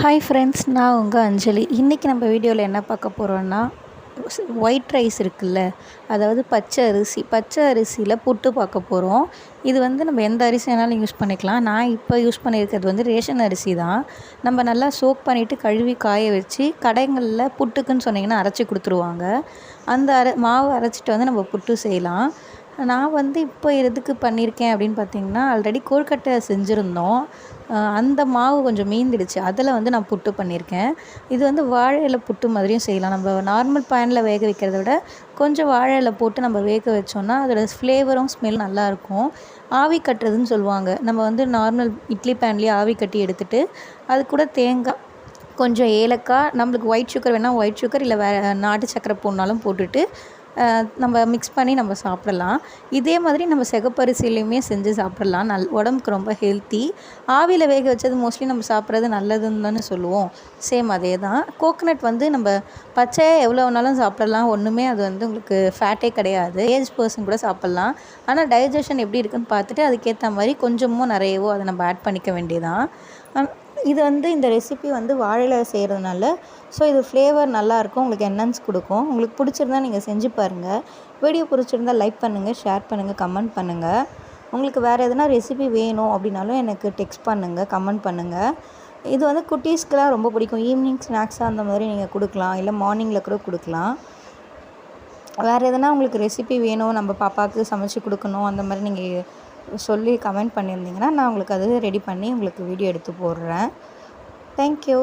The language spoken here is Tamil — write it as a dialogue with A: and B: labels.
A: ஹாய் ஃப்ரெண்ட்ஸ் நான் உங்கள் அஞ்சலி. இன்றைக்கி நம்ம வீடியோவில் என்ன பார்க்க போகிறோன்னா ஒயிட் ரைஸ் இருக்குல்ல அதாவது பச்சை அரிசி. பச்சை அரிசியில் புட்டு பார்க்க போகிறோம் இது வந்து நம்ம எந்த அரிசி வேணாலும் யூஸ் பண்ணிக்கலாம். நான் இப்போ யூஸ் பண்ணியிருக்கிறது வந்து ரேஷன் அரிசி தான். நம்ம நல்லா சோக் பண்ணிவிட்டு கழுவி காய வச்சு கடைங்களில் புட்டுக்குன்னு சொன்னிங்கன்னா அரைச்சி கொடுத்துருவாங்க. அந்த அரை மாவு அரைச்சிட்டு வந்து நம்ம புட்டு செய்யலாம். நான் வந்து இப்போ எதுக்கு பண்ணியிருக்கேன் அப்படின்னு பார்த்தீங்கன்னா ஆல்ரெடி கொழுக்கட்டை செஞ்சுருந்தோம். அந்த மாவு கொஞ்சம் மீந்துடுச்சு. அதில் வந்து நான் புட்டு பண்ணியிருக்கேன். இது வந்து வாழை இலை புட்டு மாதிரியும் செய்யலாம். நம்ம நார்மல் பேனில் வேக வைக்கிறத விட கொஞ்சம் வாழை இலை போட்டு நம்ம வேக வச்சோன்னா அதோட ஃப்ளேவரும் ஸ்மெல் நல்லாயிருக்கும். ஆவி கட்டுறதுன்னு சொல்லுவாங்க. நம்ம வந்து நார்மல் இட்லி பேன்லேயே ஆவி கட்டி எடுத்துகிட்டு அது கூட தேங்காய் கொஞ்சம் ஏலக்காய் நம்மளுக்கு ஒயிட் சுகர் வேணால் ஒயிட் சுகர் இல்லை வேறு நாட்டு சக்கரை போடனாலும் போட்டுட்டு நம்ம மிக்ஸ் பண்ணி நம்ம சாப்பிடலாம். இதே மாதிரி நம்ம சிகப்பரிசிலையுமே செஞ்சு சாப்பிடலாம். நல் உடம்புக்கு ரொம்ப ஹெல்த்தி ஆவியில் வேக வச்சது மோஸ்ட்லி நம்ம சாப்பிட்றது நல்லதுன்னு தானே சொல்லுவோம். சேம் அதே தான். கோகனட் வந்து நம்ம பச்சையாக எவ்வளோ வேணாலும் சாப்பிடலாம். ஒன்றுமே அது வந்து உங்களுக்கு ஃபேட்டே கிடையாது. ஏஜ் பர்சன் கூட சாப்பிட்லாம். ஆனால் டைஜஷன் எப்படி இருக்குன்னு பார்த்துட்டு அதுக்கேற்ற மாதிரி கொஞ்சமோ நிறையவோ அதை நம்ம ஆட் பண்ணிக்க வேண்டியதான் இது வந்து இந்த ரெசிபி வந்து வாழையில் செய்கிறதுனால ஸோ இது ஃப்ளேவர் நல்லாயிருக்கும் உங்களுக்கு என்ஹான்ஸ் கொடுக்கும். உங்களுக்கு பிடிச்சிருந்தா நீங்கள் செஞ்சு பாருங்கள் வீடியோ பிடிச்சிருந்தா லைக் பண்ணுங்கள் ஷேர் பண்ணுங்கள் கமெண்ட் பண்ணுங்கள் உங்களுக்கு வேறு எதனா ரெசிபி வேணும் அப்படின்னாலும் எனக்கு டெக்ஸ்ட் பண்ணுங்கள் கமெண்ட் பண்ணுங்கள் இது வந்து குட்டீஸ்க்கெலாம் ரொம்ப பிடிக்கும். ஈவினிங் ஸ்நாக்ஸாக அந்த மாதிரி நீங்கள் கொடுக்கலாம் இல்லை மார்னிங்கில் கூட கொடுக்கலாம். வேறு எதனா உங்களுக்கு ரெசிபி வேணும் நம்ம பாப்பாவுக்கு சமைச்சு கொடுக்கணும் அந்த மாதிரி நீங்கள் சொல்லி கமெண்ட் பண்ணியிருந்தீங்கன்னா நான் உங்களுக்கு அது ரெடி பண்ணி உங்களுக்கு வீடியோ எடுத்து போடுறேன். தேங்க்யூ